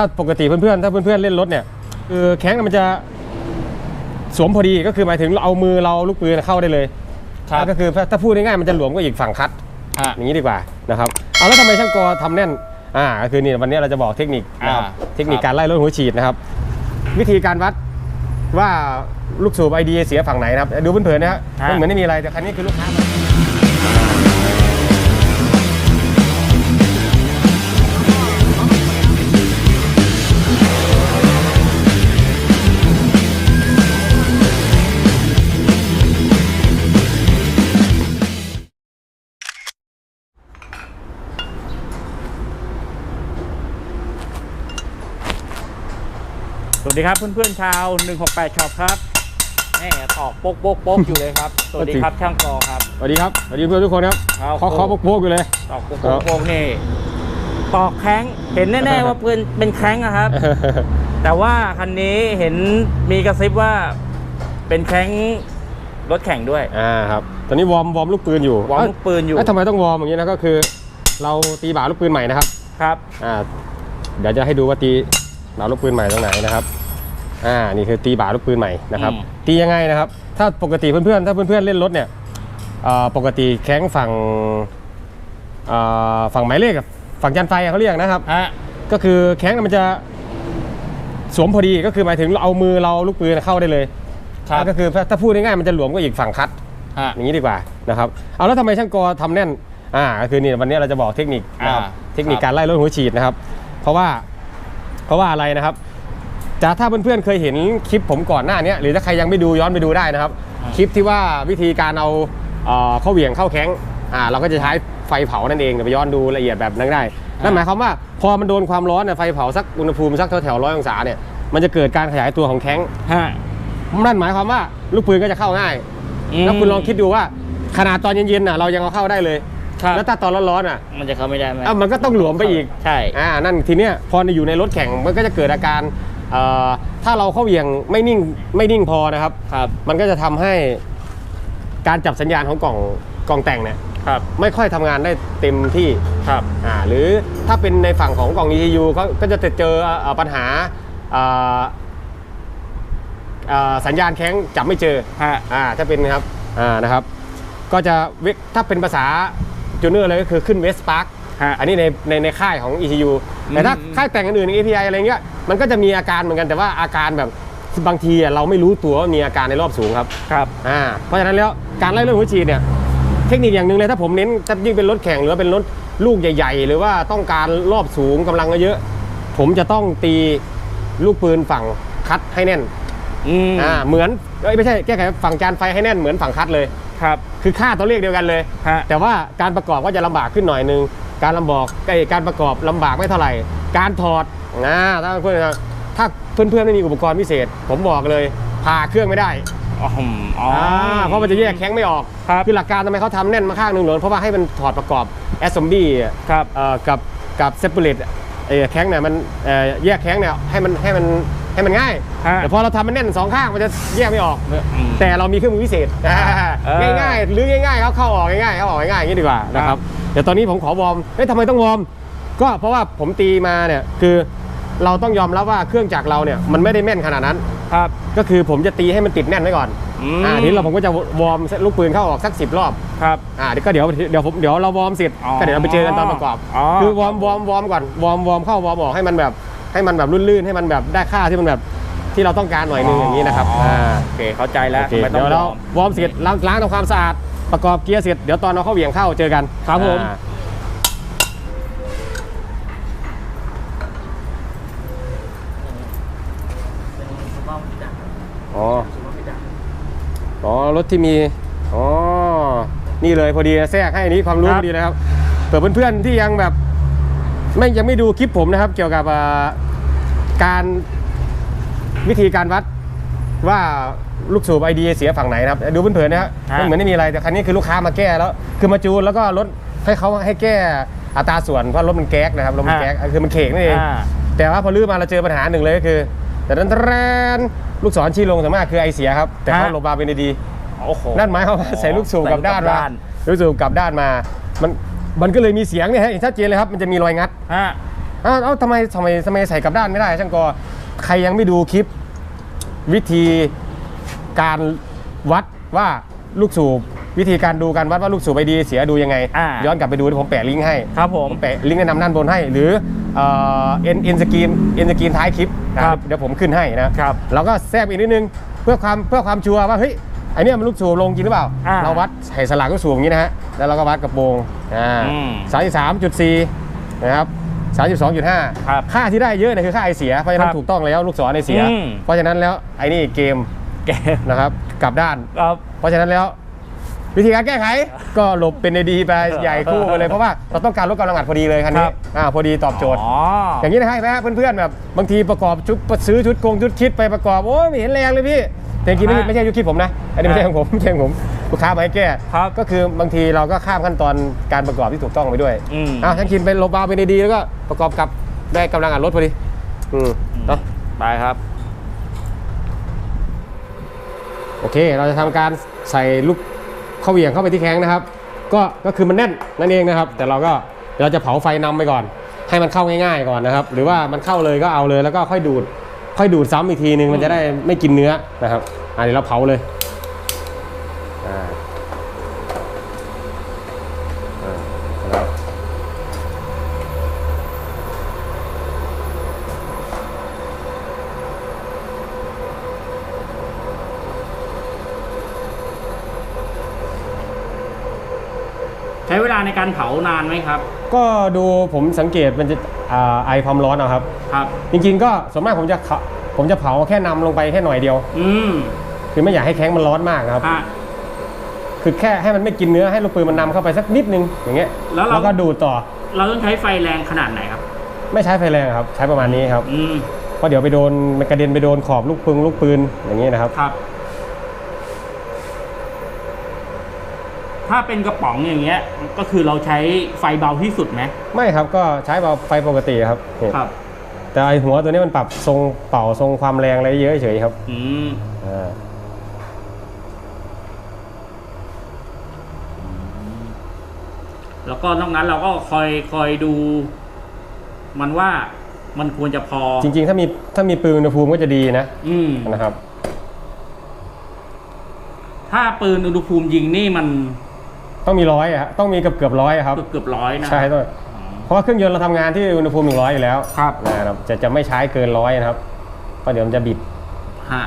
ถ้าปกติเพื่อนๆ ถ้าเพื่อนๆเล่นรถเนี่ยคือแข้งมันจะสวมพอดีก็คือหมายถึงเราเอามือเราลูกปืนเข้าได้เลยครับก็คือถ้าพูดง่ายๆมันจะหลวมก็อีกฝั่งคัดฮะอย่างนี้ดีกว่านะครับเอาแล้วทำไมช่างกอทำแน่นอ่าก็คือนี่วันนี้เราจะบอกเทคนิคนะครับอ่าเทคนิคครับการไล่รถหัวฉีดนะครับ วิธีการวัดว่าลูกสูบไอเดียเสียฝั่งไหนนะครับดูเผินๆนะฮะมันเหมือนไม่มีอะไรแต่คันนี้คือลูกค้า สวัสดีครับเพื่อนๆชาว 168ช็อปครับแม่ตอกโป๊กโป๊กโป๊กอยู่เลยครับ สวัสดีครับช่างกอครับ สวัสดีครับสวัสดีเพื่อนทุกคนครับครับขอขอโป๊กๆอยู่เลยตอกโป๊กครัโป๊บกโป๊กนี่ตอกแข้งเห็นแน่ๆว่าเป็นเป็นแข้งนะครับ แต่ว่าคันนี้เห็นมีกระซิบว่าเป็นแข้งรถแข่งด้วยอ่าครับตอนนี้วอร์มวอร์มลูกปืนอยู่วางลูกปืนอยู่เอ้ยทำไมต้องวอร์มอย่างนี้นะก็คือ เราตีบ่าลูกปืนใหม่นะครับครับอ่าเดี๋ยวจะให้ดูว่าตีบ่าลูกปืนใหม่ตรงไหนนะครับ อ่านี่คือตีบ่าลูกปืนใหม่นะครับอืมตียังไงนะครับ ถ้าปกติเพื่อนๆ ถ้าเพื่อนๆ เล่นรถเนี่ยเอ่อปกติแข้งฝั่งเอ่อฝั่งหมายเลขกับฝั่งจันไฟเขาเรียกนะครับฮะก็คือแข้งมันจะสวมพอดีก็คือหมายถึงเราเอามือเราลูกปืนเข้าได้เลยครับก็คือถ้าพูดง่ายๆมันจะหลวมก็อีกฝั่งคัดฮะอย่างนี้ดีกว่านะครับเอาแล้วทำไมช่างกอทำแน่นอ่าก็คือนี่วันนี้เราจะบอกเทคนิคนะครับอ่าเทคนิคครับการไล่รถหัวฉีดนะครับ เพราะว่าเพราะว่าอะไรนะครับ จะถ้าเพื่อนๆเคยเห็นคลิปผมก่อนหน้านี้หรือถ้าใครยังไม่ดูย้อนไปดูได้นะครับ คลิปที่ว่าวิธีการเอาเอ่อเข้าเหวี่ยงเข้าแข้งอ่าเราก็จะใช้ไฟเผานั่นเองเดี๋ยวไปย้อนดูละเอียดแบบนั้นได้นั่นหมายความว่าพอมันโดนความร้อนเนี่ยไฟเผาสักอุณหภูมิสักแถวๆร้อยองศาเนี่ยมันจะเกิดการขยายตัวของแข้งฮะนั่นหมายความว่าลูกปืนก็จะเข้าง่าย แล้วคุณลองคิดดูว่าขนาดตอนเย็นๆน่ะเรายังเอาเข้าได้เลยครับแล้วถ้าตอนร้อนๆอะ มันจะเข้าไม่ได้ไหมอ้าวมันก็ต้องหลวมไปอีก ใช่ อ่า นั่นทีเนี้ยพออยู่ในรถแข่งมันก็จะเกิดอาการเอ่อ ถ้าเราเข้าเหวี่ยงไม่นิ่งไม่นิ่งพอนะครับ ครับ มันก็จะทำให้การจับสัญญาณของกล่องกล่องแต่งเนี่ยครับไม่ค่อยทำงานได้เต็มที่ครับอ่าหรือถ้าเป็นในฝั่งของกล่อง ECU เขาก็จะเจอเอ่อปัญหาอ่าอ่าสัญญาณแข้งจับไม่เจอฮะอ่าถ้าเป็นนะครับอ่านะครับ ก็จะเวถ้าเป็นภาษาจูเนอร์เลยก็คือขึ้นเวสปาร์ก ฮะอันนี้ในในในค่ายของ ECU แต่ถ้าอืมค่ายแต่งอื่นๆ API อะไรเงี้ยมันก็จะมีอาการเหมือนกันแต่ว่าอาการแบบบางทีอะเราไม่รู้ตัวว่ามีอาการในรอบสูงครับครับอ่าเพราะฉะนั้นแล้วการไล่เรื่องหัวฉีดเนี่ยเทคนิคอย่างหนึ่งเลยถ้าผมเน้นถ้ายิ่งเป็นรถแข่งหรือว่าเป็นรถลูกใหญ่ ๆ หรือว่าต้องการรอบสูงกำลังเยอะๆผมจะต้องตีลูกปืนฝั่งคัดให้แน่นอืมอ่าเหมือนเอ้ยไม่ใช่แก้ไขฝั่งจานไฟให้แน่นเหมือนฝั่งคัดเลยครับ คือค่าตัวเลขเดียวกันเลยฮะแต่ว่าการประกอบก็จะลำบากขึ้นหน่อยนึง การลำบอกไอ้การประกอบลำบากไม่เท่าไหร่ การถอดนะถ้าเพื่อนถ้าเพื่อนๆไม่มีอุปกรณ์พิเศษ ผมบอกเลยพาเครื่องไม่ได้อ๋ออ๋ออ่าเพราะมันจะแยกแข้งไม่ออกครับคือหลักการทำไมเขาทำแน่นมาข้างหนึ่งเหรอเพราะว่าให้มันถอดประกอบแอสซอมบี้ครับกับกับเซปเปอร์เลตไอ้แข้งเนี่ยมันเอ่อแยกแข้งเนี่ยให้มันให้มันให้มันง่ายฮะแต่พอเราทำมันแน่นสองข้างมันจะแยกไม่ออกอืมแต่เรามีเครื่องมือพิเศษเออง่ายๆหรือง่ายๆเขาเข้าออกง่ายๆเข้าออกง่ายๆอย่างนี้ดีกว่านะคครัรับบ เดี๋ยวตอนนี้ผมขอวอร์มเอ้ยทำไมต้องวอร์มก็เพราะว่าผมตีมาเนี่ยคือเราต้องยอมรับว่าเครื่องจักรเราเนี่ยมันไม่ได้แม่นขนาดนั้น ครับ ก็คือผมจะตีให้มันติดแน่นไว้ก่อนอืมอ่าทีนี้เราผมก็จะวอร์มลูกปืนเข้าออกสักสิบรอบครับ อ่าเดี๋ยวก็เดี๋ยวเดี๋ยวผมเดี๋ยวเราวอร์มเสร็จอ๋อก็เดี๋ยวเราไปเจอกันตอนประกอบ อ๋อ คือวอร์มวอร์มวอร์มก่อนวอร์มวอร์มเข้าวอร์มออกให้มันแบบให้มันแบบลื่นๆให้มันแบบได้ค่าที่มันแบบที่เราต้องการหน่อยนึงอย่างนี้นะครับอ๋ออ่อ่าโอเคเข้าใจแล้วโอเคทำไมต้อเดี๋งยวเราวอร์มวอร์มเสร็จล้างล้างทำความสะอาด ประกอบเกียร์เสร็จเดี๋ยวตอนเราเข้าเหวี่ยงเข้าเจอกันครับผม อ่าอ๋ออ๋อรถที่มีอ๋อนี่เลยพอดีแทรกให้อันนี้ความรู้ครับ พอดีเลยครับเผื่อเพื่อนๆที่ยังแบบ ไม่ยังไม่ดูคลิปผมนะครับ เกี่ยวกับอ่าการวิธีการวัดว่า ลูกสูบไอเดียเสียฝั่งไหนนะครับดูเผินๆนะฮะฮะ มันเหมือนไม่มีอะไรแต่คันนี้คือลูกค้ามาแก้แล้ว คือมาจูนแล้วก็ลดให้เขาให้แก้อัตราส่วนเพราะรถมันแก๊กนะครับรถมันแก๊กคือมันเข่งนั่นเอง อ่า แต่ว่าพอลื้อมาเราเจอปัญหาหนึ่งเลยก็คือ แต่นั้นแรนลูกศรชี้ลงสามารถคือไอเสียครับ แต่เขาฮะ ลงมาเป็นดีโอ้โหๆนั่นหมายความว่าใส่ลูกสูบกลับด้านใส่ลูกกลัมาบด้านลูกสูบกลับด้านมา มันมันก็เลยมีเสียงเนี่ยฮะเห็นชัดเจนเลยครับมันจะมีรอยงัด ฮะเอ้าเอ้าทำไมทำไมทำไมใส่กลับด้านไม่ได้ช่างกอใครยังไม่ดูคลิป วิธี การวัดว่าลูกสูบวิธีการดูการวัดว่าลูกสูบไอดีเสียดูยังไง อ่าย้อนกลับไปดูเดี๋ยวผมแปะลิงก์ให้ครับผมผม แปะลิงก์แนะนำด้านบนให้ หรือเอ็นเอ็นสกรีนเอ็นสกรีนท้ายคลิปนะครับ เดี๋ยวผมขึ้นให้นะครับ เราก็แทรกอีกนิดนึงเพื่อความเพื่อความชัวร์ว่าเฮ้ยไอเนี้ยมันลูกสูบลงจริงหรือเปล่า อ่าเราวัดใส่สลากลูกสูบอย่างนี้นะฮะแล้วเราก็วัดกระโปรงอ่าอืมสามสิบสามจุดสี่นะครับสามสิบสองจุดห้าครับค่าที่ได้เยอะเนี่ยคือค่าไอเสียเพราะฉะนั้ครันบถูกต้องแล้วลูกศรไอเสีย อืม เพราะฉะนั้นแล้วไอ้นี่เกม แกนะครับกลับด้าน ครับ เพราะฉะนั้นแล้ว วิธีการแก้ไข ก็หลบเป็นดีไปใหญ่คู่ไปเลยเพราะว่าเราต้องการลดกำลังอัดพอดีเลยคันนี้ครับ อ่าพอดีตอบโจทย์ อ๋ออย่างนี้นะฮะเห็นไหมฮะเพื่อนๆแบบบางทีประกอบชุดซื้อชุดกงชุดคิดไปประกอบโอ้ยไม่เห็นแรงเลยพี่แต่จริงๆไม่ใช่ฮะไม่ใช่ชุดคิดผมนะอันนี้ไม่ใช่ของผมไม่ใช่ของผมลูกค้ามาให้แก้ครับ ก็คือบางทีเราก็ข้ามขั้นตอนการประกอบที่ถูกต้องไปด้วยอืม อะช่างคินไปลบบาร์เป็นดีๆแล้วก็ประกอบกับได้กำลังอัดรถพอดีอืมเนาะไปครับ โอเค เราจะทำการใส่ลูกข้าวเหวี่ยงเข้าไปที่แข้งนะครับ ก็ก็คือมันแน่นนั่นเองนะครับ แต่เราก็เราจะเผาไฟนำไปก่อน ให้มันเข้าง่าย ๆก่อนนะครับ หรือว่ามันเข้าเลยก็เอาเลยแล้วก็ค่อยดูด ค่อยดูดซ้ำอีกทีนึงมันจะได้ไม่กินเนื้อนะครับอะเดี๋ยวเราเผาเลยอ่าอ่าแล้ว ใช้เวลาในการเผานานไหมครับ ก็ดูผมสังเกตมันจะอ่าไอความร้อนเอาครับ ครับ จริงๆก็ส่วนมากผมจะเผาผมจะเผาแค่นำลงไปแค่หน่อยเดียว อืมคือไม่อยากให้แข้งมันร้อนมากนะครับฮะคือแค่ให้มันไม่กินเนื้อให้ลูกปืนมันนำเข้าไปสักนิดนึงอย่างเงี้ยแล้วเรา ก็ดูดต่อเราต้องใช้ไฟแรงขนาดไหนครับ ไม่ใช้ไฟแรงครับ ใช้ประมาณนี้ครับอืมเพราะเดี๋ยวไปโดนมันกระเด็นไปโดนขอบลูกปืนลูกปืนอย่างเงี้ยนะครับ ครับ ถ้าเป็นกระป๋องอย่างเงี้ยก็คือเราใช้ไฟเบาที่สุดไหมไม่ครับก็ใช้เบาไฟปกติครับนี่ครับ แต่ไอหัวตัวนี้มันปรับทรงเป่าทรงความแรงอะไรเยอะเฉยๆครับอืมอ่าแล้วก็นอกนั้นเราก็คอยคอยดู มันว่ามันควรจะพอ จริง ๆ ถ้ามีถ้ามีปืนอุณหภูมิก็จะดีนะ อืมนะครับ ถ้าปืนอุณหภูมิยิงนี่มัน ต้องมีร้อยอะฮะต้องมีเกือบเกือบร้อยอะครับเกือบเกือบร้อยนะใช่ต้องเพราะว่าเครื่องยนต์เราทำงานที่อุณหภูมิหนึ่งร้อยอยู่แล้วครับนะครับจะจะไม่ใช้เกินร้อยนะครับเพราะเดี๋ยวมันจะบิดฮะ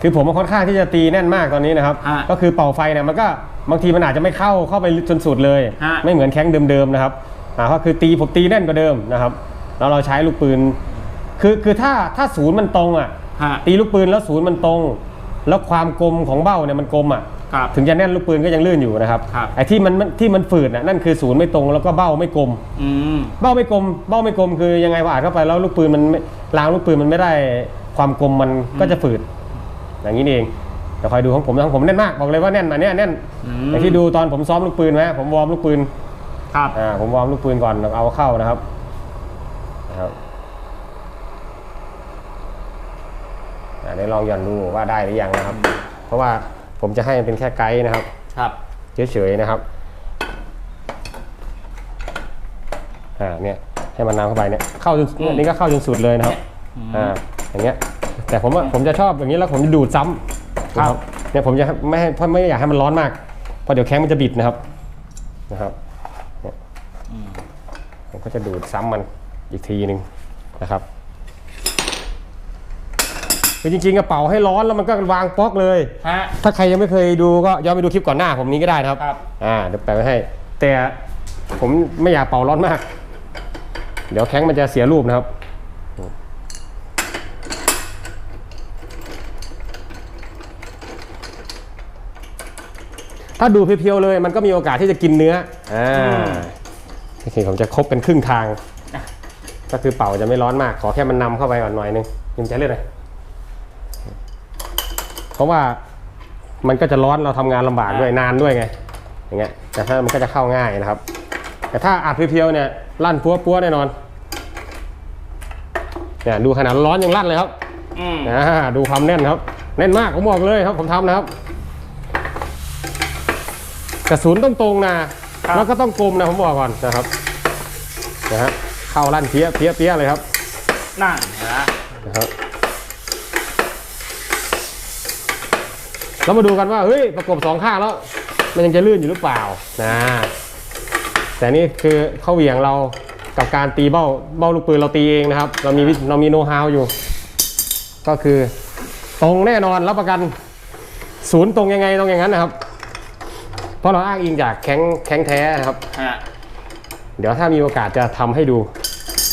คือผมมันค่อนข้างที่จะตีแน่นมากตอนนี้นะครับฮะก็คือเป่าไฟเนี่ยมันก็บางทีมันอาจจะไม่เข้าเข้าไปจนสุดเลยฮะไม่เหมือนแข้งเดิมๆนะครับอ่าก็คือตีผมตีแน่นกว่าเดิมนะครับ แล้วเราใช้ลูกปืน คือคือถ้าถ้าศูนย์มันตรงอะฮะตีลูกปืนแล้วศูนย์มันตรง แล้วความกลมของเบ้าเนี่ยมันกลมอะครับถึงจะแน่นลูกปืนก็ยังลื่นอยู่นะครับครับไอ้ที่มันที่มันฝืดน่ะนั่นคือศูนย์ไม่ตรงแล้วก็เบ้าไม่กลมอืมเบ้าไม่กลม เบ้าไม่กลมคือยังไงพออัดเข้าไปแล้วลูกปืนมันไม่รางลูกปืนมันไม่ได้ความกลมมันก็จะฝืด อย่างนี้นี่เองแต่คอยดูของผมของผมแน่นมากบอกเลยว่าแน่นอันเนี้ยแน่นอืมอย่างที่ดูตอนผมซ้อมลูกปืนไหมผมวอร์มลูกปืนครับอ่าผมวอร์มลูกปืนก่อนแล้วเอาเข้านะครับนะครับอ่า เดี๋ยวลองหย่อนดูว่าได้หรือยังนะครับ เพราะว่าผมจะให้มันเป็นแค่ไกด์นะครับ ครับ เฉยๆนะครับ อ่า เนี่ย ให้มันน้ำเข้าไปเนี่ย เข้าจนอืมอันนี้ก็เข้าจนสุดเลยนะครับอืมอ่า อย่างเงี้ย แต่ผมว่าผมจะชอบอย่างนี้แล้วผมจะดูดซ้ำครับนะเนี่ยผมจะไม่ให้เพราะไม่อยากให้มันร้อนมาก เพราะเดี๋ยวแข้งมันจะบิดนะครับ นะครับ เนี่ยผมก็จะดูดซ้ำมันอีกทีหนึ่งนะครับ คือจริงๆกระเป๋าให้ร้อนแล้วมันก็วางป๊อกเลย ฮะ ถ้าใครยังไม่เคยดูก็ย้อนไปดูคลิปก่อนหน้าผมนี้ก็ได้นะครับ ครับ อ่าเดี๋ยวแปะไว้ให้ แต่ผมไม่อยากเป่าร้อนมาก เดี๋ยวแข้งมันจะเสียรูปนะครับ ถ้าดูเพียวๆเลยมันก็มีโอกาสที่จะกินเนื้อ อ่าโอเคผมจะครบเป็นครึ่งทางอะก็คือเป่าจะไม่ร้อนมาก ขอแค่มันนำเข้าไปก่อนหน่อยนึงยิมใช้เลือดเลย เพราะว่ามันก็จะร้อนเราทำงานลำบากด้วยนานด้วยไง อย่างเงี้ย แต่ถ้ามันก็จะเข้าง่ายนะครับ แต่ถ้าอัดเพียวๆเนี่ยลั่นปัวปัวๆแน่นอนเนี่ยดูขนาดร้อนยังลั่นเลยครับอืมอ่าดูความแน่นครับ แน่นมากผมบอกเลยครับ ผมทำนะครับกระสุนต้องตรงนะครับแล้วก็ต้องกลมนะผมบอกก่อนนะครับนะฮะเข้าลั่นเพี้ยเพี้ยเพี้ยเลยครับนั่นนะนะครับ แล้วมาดูกันว่าเฮ้ยประกบสองข้างแล้ว มันยังจะลื่นอยู่หรือเปล่านะแต่นี่คือเข้าเหวี่ยงเรากับการตีเบ้าเบ้าลูกปืนเราตีเองนะครับ เรามีวิเรามีโน้ตฮาวอยู่ ก็คือตรงแน่นอนรับประกันศูนย์ตรงยังไงตรงอย่างนั้นนะครับ เพราะเราอ้างอิงจากแข็งแข็งแท้นะครับฮะเดี๋ยวถ้ามีโอกาสจะทำให้ดู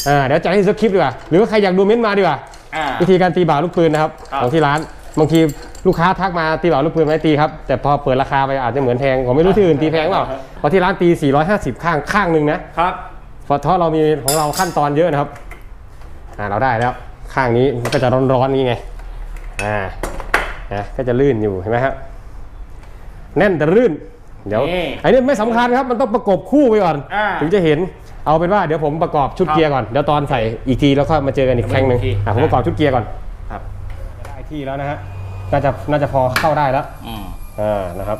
อ่าเดี๋ยวจะให้สักคลิปดีกว่าหรือว่าใครอยากดูเม้นต์มาดีกว่าอ่าวิธีการตีบ่าวลูกปืนนะครับครับของที่ร้านบางที ลูกค้าทักมาตีบ่าวลูกปืนไหมตีครับ แต่พอเปิดราคาไปอาจจะเหมือนแพงผมไม่รู้ที่อื่นตีแพงเปล่าเพราะที่ร้านตี 450 ข้างข้างหนึ่งนะครับเพราะเรามีของเราขั้นตอนเยอะนะครับอ่าเราได้แล้วข้างนี้มันก็จะร้อนๆนี่ไงอ่านะก็จะลื่นอยู่เห็นไหมครับแน่นแต่ลื่น เดี๋ยวอันนี้ไม่สำคัญครับมันต้องประกบคู่ไปก่อนอ่าถึงจะเห็นเอาเป็นว่าเดี๋ยวผมประกอบชุดครับเกียร์ก่อนเดี๋ยวตอนใส่อีกทีแล้วก็มาเจอกันอีกแข่งหนึ่งอีกทีอะผมประกอบชุดเกียร์ก่อนครับได้ที่แล้วนะฮะ น่าจะน่าจะพอเข้าได้แล้วอืมอ่านะครับ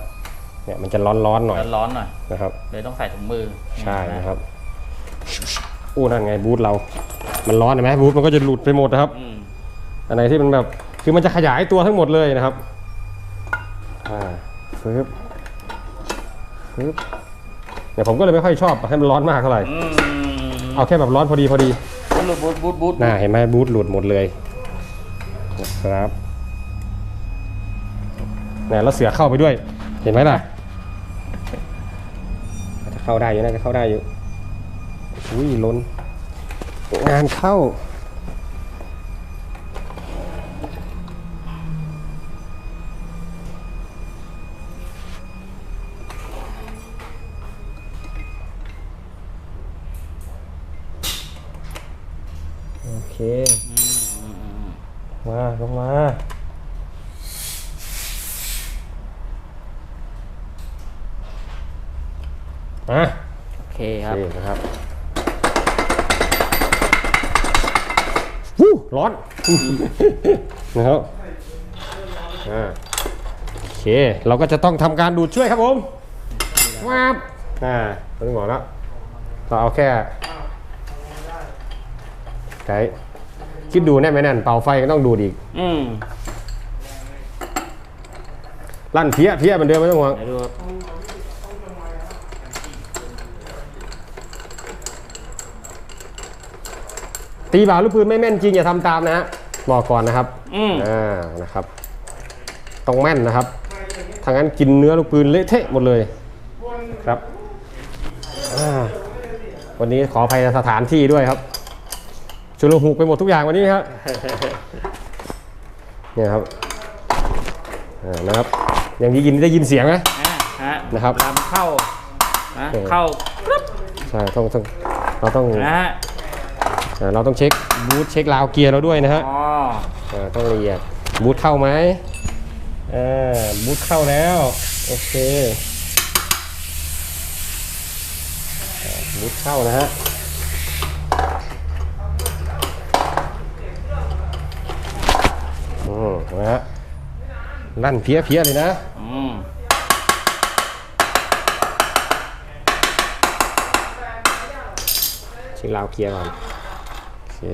เนี่ยมันจะร้อนๆหน่อยร้อนๆหน่อย นะครับเลยต้องใส่ถุงมือใช่นะครับอู้นั่นไงบูทเรา มันร้อนเห็นไหมบูทมันก็จะหลุดไปหมดนะครับ อืมอันไหนที่มันแบบคือมันจะขยายตัวทั้งหมดเลยนะครับอ่าฟึบฟึบเนี่ยผมก็เลยไม่ค่อยชอบให้มันร้อนมากเท่าไหร่อืมเอาแค่แบบร้อนพอดีพอดี บูทบูทบูทบูทน่าเห็นไหมบูทหลุดหมดเลยนะครับ เนี่ยแล้วเสือเข้าไปด้วย เห็นไหมล่ะจะเข้าได้อยู่น่าจะเข้าได้อยู่อุ้ยล้นงานเข้า อะโอเคครับ นี่นะครับวู้ร้อน นะครับอ่าโอเค เราก็จะต้องทำการดูดช่วยครับผมว้าบอ่าไม่ต้องบอกแล้วเราเอาแค่ใช้คิดดูแน่นไหมแน่นเป่าไฟก็ต้องดูดอีก อืมลั่นเพี้ยเพี้ยเหมือนเดิมไม่ต้องห่วงเดี๋ยวดูครับ ตีบ่าวลูกปืนไม่แม่นจริงอย่าทำตามนะฮะบอกก่อนนะครับอืมอ่านะครับต้องแม่นนะครับทางนั้นกินเนื้อลูกปืนเละเทะหมดเลยครับอ่าวันนี้ขออภัยสถานที่ด้วยครับชุลหุกไปหมดทุกอย่างวันนี้ครับเนี่ยครับอ่านะครับ อย่างนี้ยินได้ยินเสียงไหมอ่าฮะนะครับเวลามันเข้านะเออเข้าใช่ต้องต้องเราต้องนะฮะอ่า เราต้องเช็คบูทเช็คราวเกียร์เราด้วยนะฮะอ๋ออ่าต้องละเอียดบูทเข้าไหมอ่าบูทเข้าแล้ว โอเคอ่าบูทเข้านะฮะอืมนะฮะลั่นเพี้ยเพี้ยๆเลยนะอืมเช็คราวเกียร์ก่อนโอเค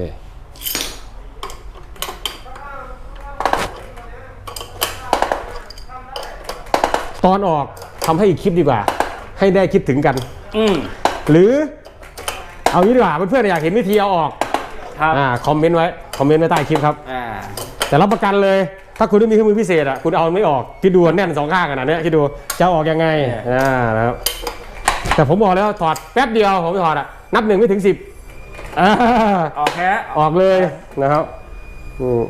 ตอนออกทำให้อีกคลิปดีกว่า ให้ได้คิดถึงกัน อืมหรือเอางี้ดีกว่าเพื่อนๆอยากเห็นวิธีเอาออกครับอ่าคอมเมนต์ไว้คอมเมนต์ไว้ใต้คลิปครับ อ่าแต่รับประกันเลย ถ้าคุณไม่มีเครื่องมือพิเศษอะคุณเอาไม่ออกคิดดูแน่นสองข้างขนาดเนี้ยคิดดูจะเอาออกยังไงอ่านะครับแต่ผมบอกแล้วถอดแป๊บเดียวผมถอดอะนับหนึ่งไม่ถึงสิบ อ่าออกแค่ออกเลยนะครับอืม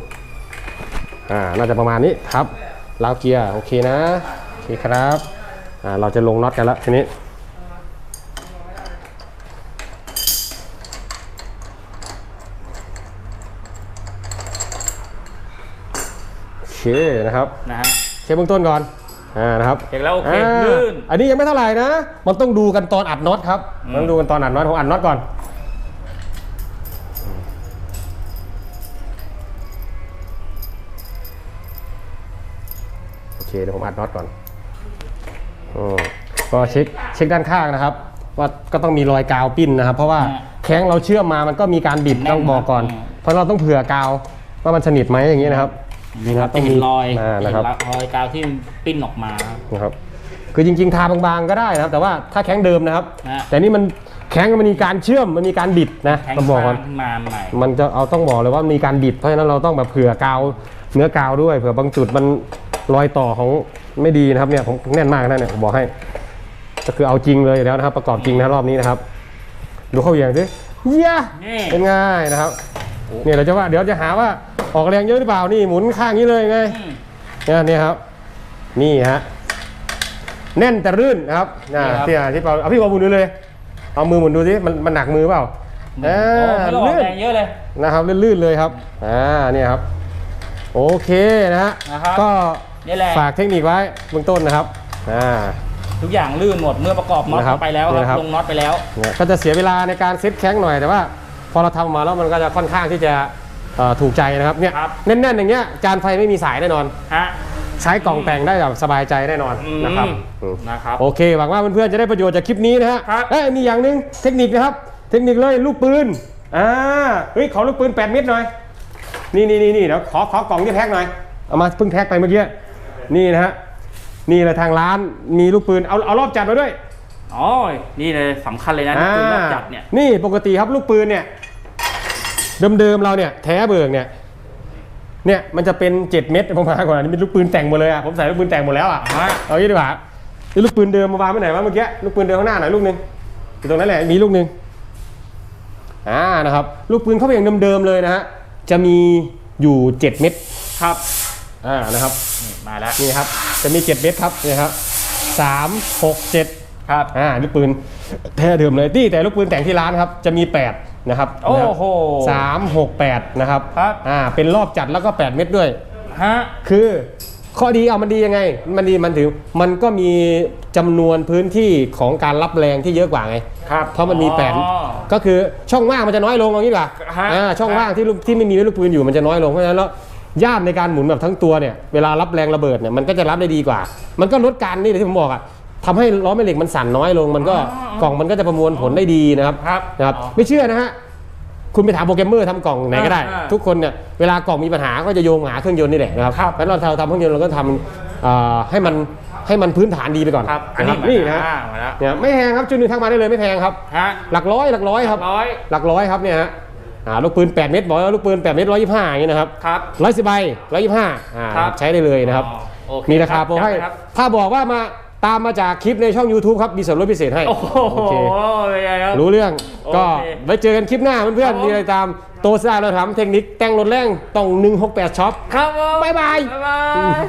อ่าน่าจะประมาณนี้ครับลาวเกียร์โอเคนะโอเคครับอ่าเราจะลงน็อตกันแล้วทีนี้โอเคนะครับนะฮะเช็คเบื้องต้นก่อนอ่านะครับเช็คแล้วโอเคาลื่น อันนี้ยังไม่เท่าไหร่นะ มันต้องดูกันตอนอัดน็อตครับอืมต้องดูกันตอนอัดน็อตผมอัดน็อตก่อน เคเดี๋ยวผมอัดน็อตก่อนอืมก็เช็คเช็คด้านข้างนะครับ ว่าก็ต้องมีรอยกาวปิ้นนะครับ เพราะว่าฮะแข้งเราเชื่อมมามันก็มีการบิดแน่นต้องบอกก่อนอืมเพราะเราต้องเผื่อกาวว่ามันสนิทไหมอย่างนี้นะครับนี่นะครับจะเห็นรอยานะครับเห็นรอยกาวที่ปิ้นออกมาครับนะครับ คือจริง ๆ ทาบางๆก็ได้นะครับ แต่ว่าถ้าแข้งเดิมนะครับฮะแต่นี่มันแข้งมันมีการเชื่อมมันมีการบิดนะแข็งต้องบอกก่อนขึ้นมาใหม่มันจะเอาต้องบอกเลยว่ามีการบิดเพราะฉะนั้นเราต้องแบบเผื่อกาวเนื้อกาวด้วยเผื่อบางจุดมัน รอยต่อของไม่ดีนะครับเนี่ยผมแน่นมากนะเนี่ยผมบอกให้ ก็คือเอาจริงเลยแล้วนะครับ ประกอบจริงนะรอบนี้นะครับ ดูเข้าเหวี่ยงสิเยี่ยนี่เป็นง่ายนะครับเนี่ยเราจะว่าเดี๋ยวจะหาว่าออกแรงเยอะหรือเปล่านี่หมุนข้างนี้เลยไงอืมเนี่ยนี่ครับ นี่ฮะแน่นแต่รื่นนะครับอ่านี่ครับที่อ่าที่เปาเอาพี่บอลหมุนดูเลย เอามือหมุนดูสิมันมันหนักมือเปล่าโอ้อ่าไม่ต้องออกลื่นแรงเยอะเลยนะครับลื่นๆเลยครับอ่าเนี่ยครับ โอเคนะฮะนะครับก็ นี่แหละ ฝากเทคนิคไว้เบื้องต้นนะครับอ่าทุกอย่างลื่นหมดเมื่อประกอบน็อตนะครับเข้าไปแล้วนี่คนะครัรับ บลงน็อตไปแล้ว เนี่ยก็จะเสียเวลาในการเซ็ตแข้งหน่อยแต่ว่า พอเราทำออกมาแล้วมันก็จะค่อนข้างที่จะเอ่อถูกใจนะครับเนี่ยครับ แน่นๆอย่างเงี้ยจานไฟไม่มีสายแน่นอน ฮะใช้กล่องแต่งได้แบบสบายใจแน่นอนอืมนะครับอืมนะครับ โอเคหวังว่าเพื่อนๆจะได้ประโยชน์จากคลิปนี้นะฮะครับ เอ้ยมีอย่างหนึ่งเทคนิคนะครับ เทคนิคเลยลูกปืนอ่าเฮ้ยขอลูกปืน 8 เม็ดหน่อยนี่นี่นี่นี่เดี๋ยวขอขอกล่องที่แพ็คหน่อยเอามาเพิ่งแพ็คไปเมื่อกี้ นี่นะฮะนี่เลยทางร้านมีลูกปืนเอาเอารอบจัดมาด้วยอ๋อ นี่เลยสำคัญเลยนะนี่คือรอบจัดเนี่ยนี่ปกติครับลูกปืนเนี่ยเดิมๆเราเนี่ยแท้เบิกเนี่ยเนี่ยมันจะเป็น 7 เม็ดผมมาก่อนอันนี้เป็นลูกปืนแต่งหมดเลยอะผมใส่ลูกปืนแต่งหมดแล้วอะฮะเอางี้ดีกว่านี่ลูกปืนเดิมมาวางไว้ไหนวะเมื่อกี้ลูกปืนเดิมข้างหน้าหน่อยลูกหนึงอยู่ตรงนั้นแหละมีลูกหนึงอ่านะครับลูกปืนเข้าไปอย่างเดิมๆเลยนะฮะจะมีอยู่ 7 เม็ดครับ อ่านะครับนี่มาแล้วนี่ครับจะมี7เม็ดครับนี่ครับสามหกเจ็ดครับอ่าลูกปืนแท้เดิมเลยที่แต่ลูกปืนแต่งที่ร้านครับจะมี8นะครับโอ้โหสามหกแปดนะครับครับอ่าเป็นรอบจัดแล้วก็8เม็ดด้วยฮะคือข้อดีเอามันดียังไง มันดีมันถือมันก็มีจำนวนพื้นที่ของการรับแรงที่เยอะกว่าไงครับเพราะมันมีแปดอ๋อก็คือช่องว่างมันจะน้อยลงเอางี้ดีกว่าฮะอ่าช่องว่างที่ลูกที่ไม่มีลูกปืนอยู่มันจะน้อยลงเพราะฉะนั้นแล้ว ย่านในการหมุนแบบทั้งตัวเนี่ยเวลารับแรงระเบิดเนี่ยมันก็จะรับได้ดีกว่า มันก็ลดการนี่ที่ผมบอกอะทำให้ล้อแม่เหล็กมันสั่นน้อยลง มันก็กล่องมันก็จะประมวลผลได้ดีนะครับครับนะครับอ๋อไม่เชื่อนะฮะคุณไปถามโปรแกรมเมอร์ทำกล่องไหนก็ได้อ่าทุกคนเนี่ยเวลากล่องมีปัญหาก็จะโยงหาเครื่องยนต์นี่แหละนะครับครับเพราะฉะนั้นเราทำเครื่องยนต์เราก็ทำอ่าให้มันให้มันพื้นฐานดีไปก่อนครับอันนะคนี้รับนี่นะฮะอ่ามาแล้วเนี่ยไม่แพงครับจุดหนึ่งทักมาได้เลยไม่แพงครับฮะหลักร้อยหลักร้อยครับร้อยหลักร้อยครับเนี่ยฮะ อ่าลูกปืน 8 เม็ดบอกแล้วลูกปืน 8 เม็ด125อย่างนี้นะครับครับ ร้อยสิบใบ125อ่าครับใช้ได้เลยนะครับ อ๋อโอเคมีราคาโปรให้ ครับ ถ้าบอกว่ามาตามมาจากคลิปในช่อง YouTube ครับ มีส่วนลดพิเศษให้โอ้โหโอเคเป็นไงครับ รู้เรื่องโอเคก็ไว้เจอกันคลิปหน้าเพื่อนครับ ๆมีอะไรตามโตซ่าเราทำเทคนิคแต่งรถแรงต้อง168ช็อปครับผมบ๊ายบาย บ๊ายบาย